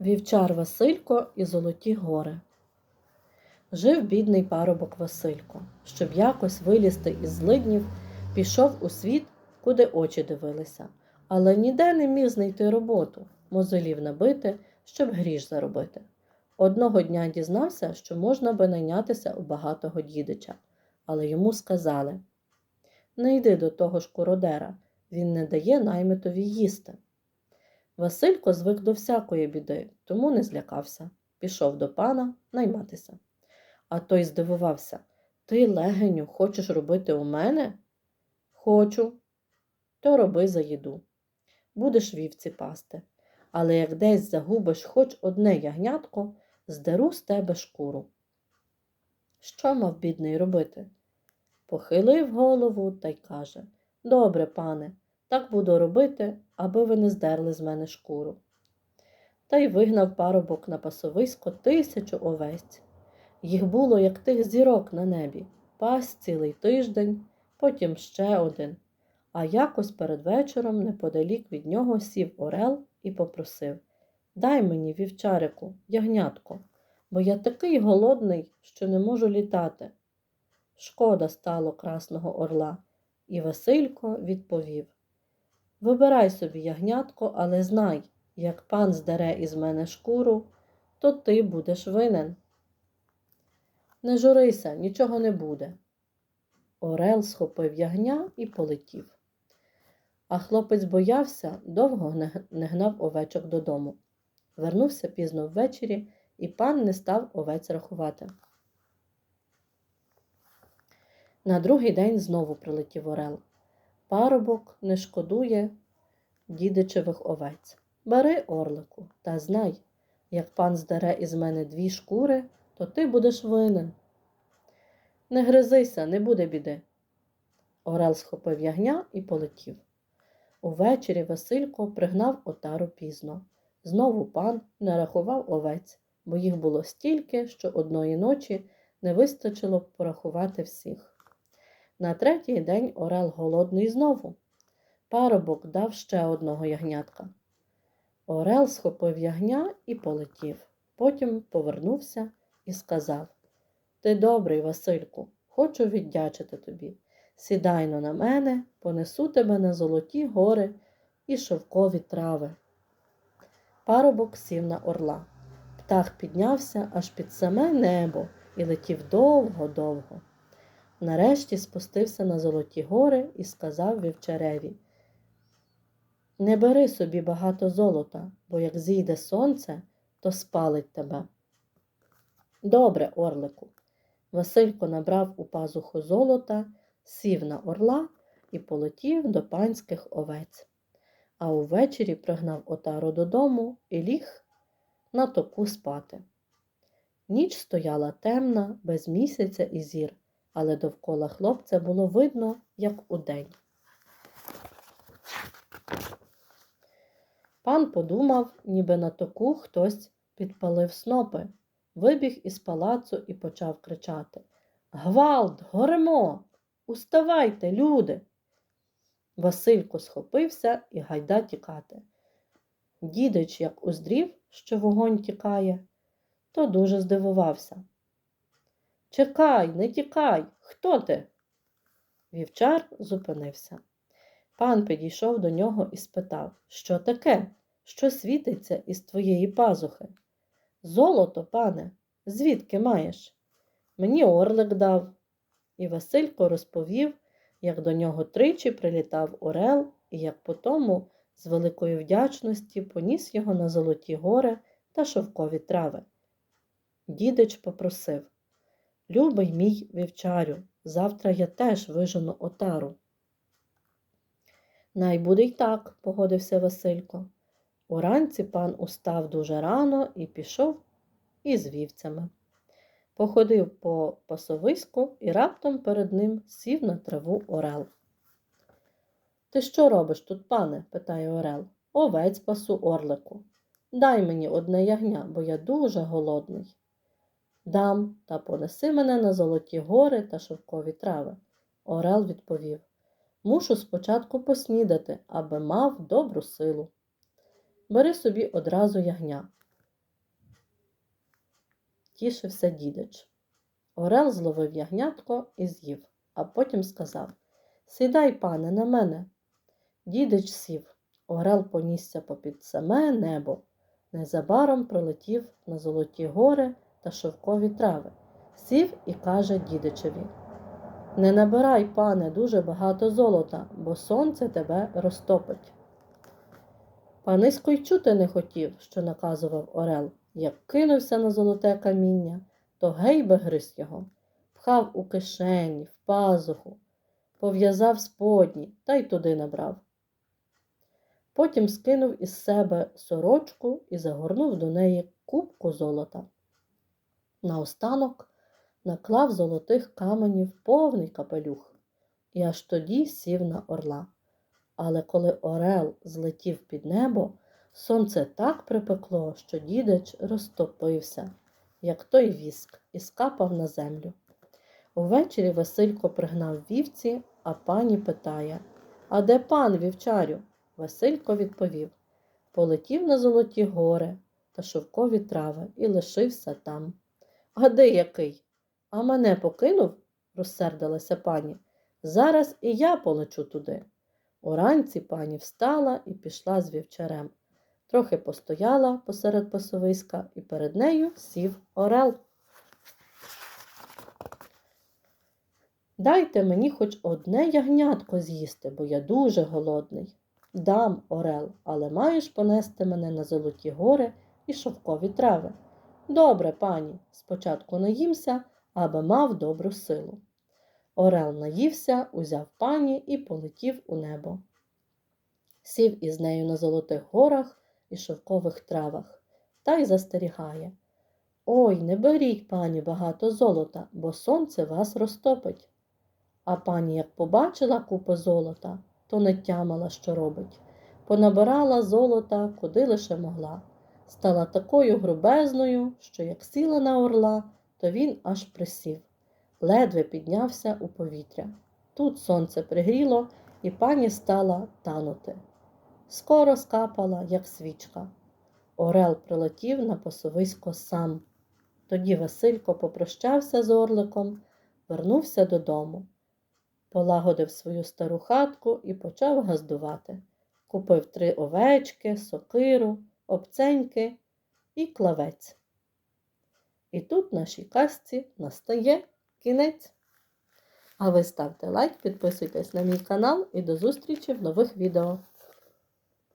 Вівчар Василько і Золоті гори. Жив бідний парубок Василько, щоб якось вилізти із злиднів, пішов у світ, куди очі дивилися, але ніде не міг знайти роботу, мозолів набити, щоб гріш заробити. Одного дня дізнався, що можна би найнятися у багатого дідича, але йому сказали не йди до того шкуродера, він не дає наймитові їсти. Василько звик до всякої біди, тому не злякався. Пішов до пана найматися. А той здивувався Ти, легеню, хочеш робити у мене? Хочу. То роби за їду. Будеш вівці пасти. Але як десь загубиш хоч одне ягнятко, здеру з тебе шкуру. Що мав бідний робити? Похилив голову та й каже Добре, пане, так буду робити, аби ви не здерли з мене шкуру. Та й вигнав парубок на пасовисько тисячу овець. Їх було, як тих зірок на небі, пас цілий тиждень, потім ще один. А якось перед вечором неподалік від нього сів Орел і попросив Дай мені, вівчарику, ягнятко, бо я такий голодний, що не можу літати. Шкода стало красного орла, і Василько відповів Вибирай собі ягнятко, але знай, як пан здере із мене шкуру, то ти будеш винен. Не журися, нічого не буде. Орел схопив ягня і полетів. А хлопець боявся, довго не гнав овечок додому. Вернувся пізно ввечері, і пан не став овець рахувати. На другий день знову прилетів Орел. Парубок не шкодує дідичевих овець. Бери орлику, та знай, як пан здере із мене дві шкури, то ти будеш винен. Не гризися, не буде біди. Орел схопив ягня і полетів. Увечері Василько пригнав отару пізно. Знову пан не рахував овець, бо їх було стільки, що одної ночі не вистачило порахувати всіх. На третій день Орел голодний знову. Парубок дав ще одного ягнятка. Орел схопив ягня і полетів. Потім повернувся і сказав Ти добрий, Васильку, хочу віддячити тобі. Сідайно на мене, понесу тебе на золоті гори і шовкові трави. Парубок сів на орла. Птах піднявся аж під саме небо і летів довго-довго. Нарешті спустився на золоті гори і сказав вівчареві Не бери собі багато золота, бо як зійде сонце, то спалить тебе. Добре, орлику. Василько набрав у пазуху золота, сів на орла і полетів до панських овець. А увечері пригнав отару додому і ліг на току спати. Ніч стояла темна, без місяця і зір але довкола хлопця було видно, як удень. Пан подумав, ніби на току хтось підпалив снопи, вибіг із палацу і почав кричати Гвалт, горемо! Уставайте, люди! Василько схопився і гайда тікати. Дідич, як уздрів, що вогонь тікає, то дуже здивувався. Чекай, не тікай, хто ти? Вівчар зупинився. Пан підійшов до нього і спитав, що таке, що світиться із твоєї пазухи? Золото, пане, звідки маєш? Мені орлик дав. І Василько розповів, як до нього тричі прилітав Орел, і як потому з великої вдячності поніс його на золоті гори та шовкові трави. Дідич попросив Любий мій вівчарю, завтра я теж вижену отару. Най буде й так, погодився Василько. Уранці пан устав дуже рано і пішов із вівцями. Походив по пасовиську і раптом перед ним сів на траву Орел. Ти що робиш тут, пане? питає Орел. Овець пасу орлику. Дай мені одне ягня, бо я дуже голодний. Дам та понеси мене на золоті гори та шовкові трави. Орел відповів Мушу спочатку поснідати, аби мав добру силу. Бери собі одразу ягня. тішився дідич. Орел зловив ягнятко і з'їв, а потім сказав Сідай, пане, на мене. Дідич сів. Орел понісся попід саме небо. Незабаром пролетів на золоті гори та шовкові трави. Сів і каже дідичеві Не набирай, пане, дуже багато золота, бо сонце тебе розтопить. Панисько й чути не хотів, що наказував Орел, як кинувся на золоте каміння, то гей би гриз його, пхав у кишені, в пазуху, пов'язав сподні та й туди набрав. Потім скинув із себе сорочку і загорнув до неї кубку золота. Наостанок наклав золотих каменів повний капелюх і аж тоді сів на орла. Але коли орел злетів під небо, сонце так припекло, що дідич розтопився, як той віск, і скапав на землю. Увечері Василько пригнав вівці, а пані питає А де пан вівчарю? Василько відповів Полетів на золоті гори та шовкові трави і лишився там. А де який? А мене покинув? розсердилася пані. Зараз і я полечу туди. Уранці пані встала і пішла з вівчарем. Трохи постояла посеред пасовиська, і перед нею сів орел. Дайте мені хоч одне ягнятко з'їсти, бо я дуже голодний. Дам, орел, але маєш понести мене на золоті гори і шовкові трави. Добре, пані, спочатку наїмся, аби мав добру силу. Орел наївся, узяв пані і полетів у небо. Сів із нею на золотих горах і шовкових травах, та й застерігає. Ой, не беріть, пані, багато золота, бо сонце вас розтопить. А пані, як побачила купи золота, то не тямила, що робить. Понабирала золота, куди лише могла. Стала такою грубезною, що як сіла на орла, то він аж присів, ледве піднявся у повітря. Тут сонце пригріло, і пані стала танути. Скоро скапала, як свічка. Орел прилетів на пасовисько сам. Тоді Василько попрощався з орликом, вернувся додому, полагодив свою стару хатку і почав газдувати. Купив три овечки, сокиру, обценьки і клавець. І тут нашій казці настає кінець. А ви ставте лайк, підписуйтесь на мій канал і до зустрічі в нових відео.